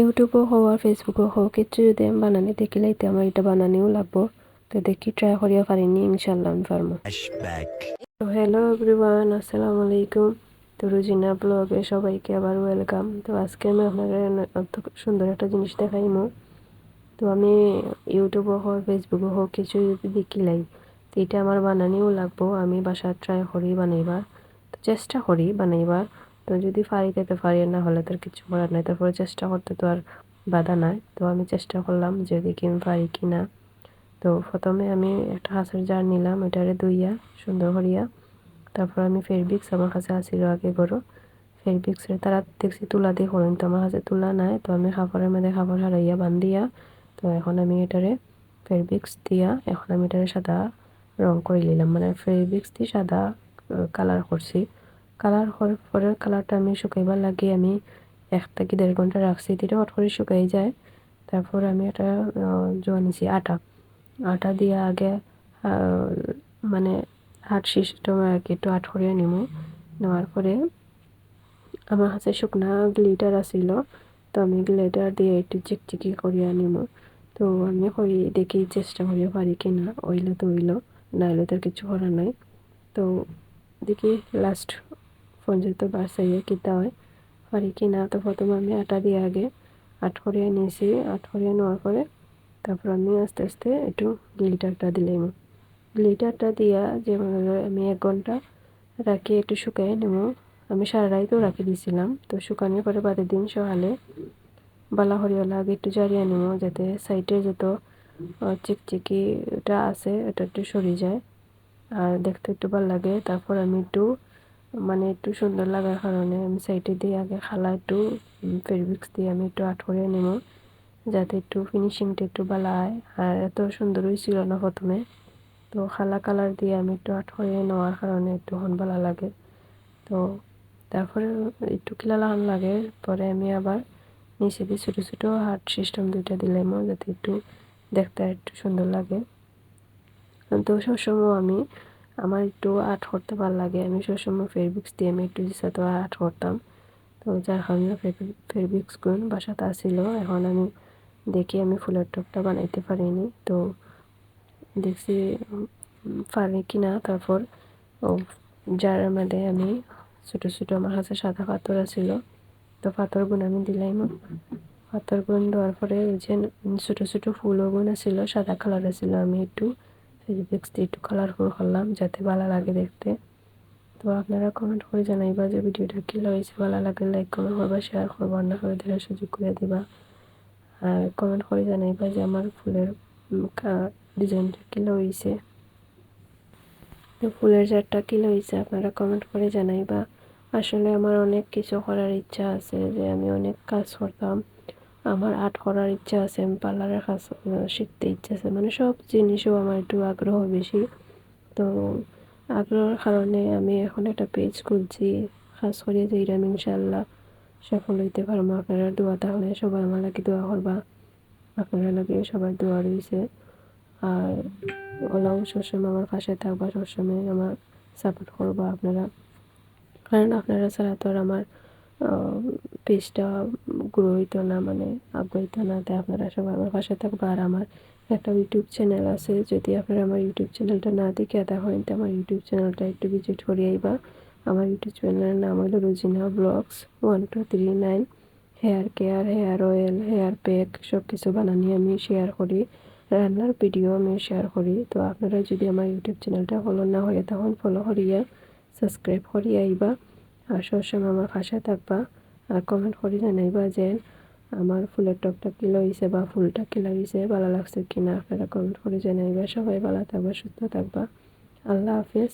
ইউটিউবও হোক আর ফেসবুকও হোক কিছু যদি আমি বানানি দেখিলাই তো আমার এটা বানানিও লাগবো। তো দেখি ট্রাই করিয়া পারিনি ইনশাল্লাহ আমি পারব. তো হ্যালো এভরিওয়ান আসসালামু আলাইকুম। তো রুজিনা ব্লগে সবাইকে আবার ওয়েলকাম তো আজকে আমি আপনাদের অত সুন্দর একটা জিনিস দেখাইমো। তো আমি ইউটিউবও হোক ফেসবুকও হোক কিছু যদি দেখিলাই তো এটা আমার বানানিও লাগবো। আমি বাসা ট্রাই করি বানাইবার। তো চেষ্টা করি বানাইবার। তো যদি পারি তো পারি, না হলে তো আর কিছু করার নাই। তারপরে চেষ্টা করতে তো আর বাধা নাই। তো আমি চেষ্টা করলাম যে দেখি আমি পারি কি না। তো প্রথমে আমি একটা হাঁসের জার নিলাম এটারে ধুইয়া, সুন্দর করিয়া। তারপর আমি ফেরবিক্স আমার কাছে আসিল আগে করো ফেরবিক্সের তারা দেখছি তুলা দিয়ে করেন তো আমার কাছে তুলা নাই। তো আমি খাবারের মধ্যে খাবার হারাইয়া বান্ধিয়া, তো এখন আমি এটারে ফেরবিক্স দিয়া, এখন আমি এটারে সাদা রং করে নিলাম। মানে ফেরবিক্স দিয়ে সাদা কালার করছি। কালার করার পরে কালারটা আমি শুকাইবার লাগে, আমি এক থেকে দেড় ঘণ্টা রাখছি এটা হট করে শুকাই যায়। তারপর আমি এটা জোয়া নিছি, আটা। আটা দিয়ে আগে মানে হাট সিস্টেম আর কি একটু আট করিয়ে নিব নেওয়ার পরে আমার কাছে শুকনা গ্লিটার আসিল তো আমি গ্লিটার দিয়ে একটু চিকচিকি করিয়া নিব তো আমি করি দেখি চেষ্টা করিয়া পারি কি না ওইলো তো ওইলো নাইলে তো আর কিছু করার নাই। তো দেখি লাস্ট পর্যন্ত বাসাইয়া কিতা হয়। পারি কি না, তো প্রথমে আমি আটা দিয়ে আগে আট করিয়া নিয়েছি। আট করিয়া নেওয়ার পরে তারপর আমি আস্তে আস্তে একটু গ্লিটারটা দিলাম গ্লিটারটা দিয়া যেভাবে আমি এক ঘণ্টা রাখি একটু শুকাই নেব। আমি সারা রাইতেও রাখি দিয়েছিলাম তো শুকানোর পরে বাদের দিন সকালে বালা হরিওয়ালা আগে একটু জারিয়ে নেব যাতে সাইডে যত চিকচিকিটা আছে এটা একটু সরে যায়। আর দেখতে একটু ভালো লাগে। তারপর আমি একটু মানে একটু সুন্দর লাগার কারণে আমি সাইডে দিয়ে আগে খালা একটু ফেব্রিক্স দিয়ে আমি একটু আট করে নেব, যাতে একটু ফিনিশিংটা একটু ভালো হয় আর এত সুন্দর হয়েছিল না প্রথমে। তো খালা কালার দিয়ে আমি একটু আট করে নেওয়ার কারণে একটু হন ভালো লাগে। তো তারপরে একটু কিলা লাগান লাগে, পরে আমি আবার নিচে দিয়ে ছোটো ছোটো হার্ট সিস্টেম দুইটা দিলাম, যাতে একটু দেখতে একটু সুন্দর লাগে। তো সবসময় আমি আমার একটু আর্ট করতে ভালো লাগে। আমি সবসময় ফেরবিক্স দিয়ে আমি একটু তো আর্ট করতাম। তো যার কারণে ফেরবিক্স গুণ বাসাতে আসিল এখন আমি দেখি আমি ফুলের টপটা বানাইতে পারিনি। তো দেখছি পারি কি না? তারপর ও যার মধ্যে আমি ছোটো ছোটো আমার কাছে সাদা পাথর আছিল। তো পাথরগুলো আমি দিলাম। পাথরগুলো দেওয়ার পরে ওই যে ছোটো ছোটো ফুলও গুণ আছিল, সাদা কালার আছিল আমি একটু। দিয়ে একটু কালারফুল করলাম, যাতে ভালো লাগে দেখতে। তো আপনারা কমেন্ট করে জানাইবা যে ভিডিওটা কী হয়েছে, ভালো লাগলে লাইক কমেন্ট করবা শেয়ার করবা না করে দেওয়ার সুযোগ করে দিবা। আর কমেন্ট করে জানাইবা যে আমার ফুলের ডিজাইনটা কী তো ফুলের জারটা কী হয়েছে আপনারা কমেন্ট করে জানাইবা আসলে আমার অনেক কিছু করার ইচ্ছা আছে, যে আমি অনেক কাজ করতাম। আমার আর্ট করার ইচ্ছা আছে, আমি পার্লারের কাজ শিখতে ইচ্ছা আছে। মানে সব জিনিসও আমার একটু আগ্রহ বেশি। তো আগ্রহের কারণে আমি এখন একটা পেজ খুলছি কাজ করিয়ে যে ইরাম ইনশাল্লাহ সফল হইতে পারব। আপনারা দোয়া তাহলে সবাই আমার লাগে দোয়া করবা। আপনারা লাগে সবার দোয়া রয়েছে আর ওলাও সবসময় আমার পাশে থাকবা, সবসময় আমার সাপোর্ট করবা আপনারা। কারণ আপনারা ছাড়া তো আর আমার পেজটা গ্রো হইতো না মানে আগ্রহ হইতো না তাই আপনারা সবাই আমার পাশে থাকবা আর আমার একটা ইউটিউব চ্যানেল আছে, যদি আপনারা আমার ইউটিউব চ্যানেলটা না দেখে দেখেন তো আমার ইউটিউব চ্যানেলটা একটু ভিজিট করে আইবা আমার ইউটিউব চ্যানেলের নাম হলো Rojina blogs one two three nine hair care hair oil hair pack সব কিছু বানানি আমি শেয়ার করি। রান্নার ভিডিও আমি শেয়ার করি। তো আপনারা যদি আমার ইউটিউব চ্যানেলটা ফলো না হয়ে তখন ফলো করিয়া সাবস্ক্রাইব করিয়া আইবা। আর সবসময় আমার পাশে থাকবা। আর কমেন্ট করে জানাইবা যে আমার ফুলের টকটা কী লইছে বা ফুলটা কী লাগিয়েছে ভালো লাগছে কি না আপনারা কমেন্ট করে জানাইবা। সবাই ভালো থাকবা, সুস্থ থাকবা। আল্লাহ হাফেজ।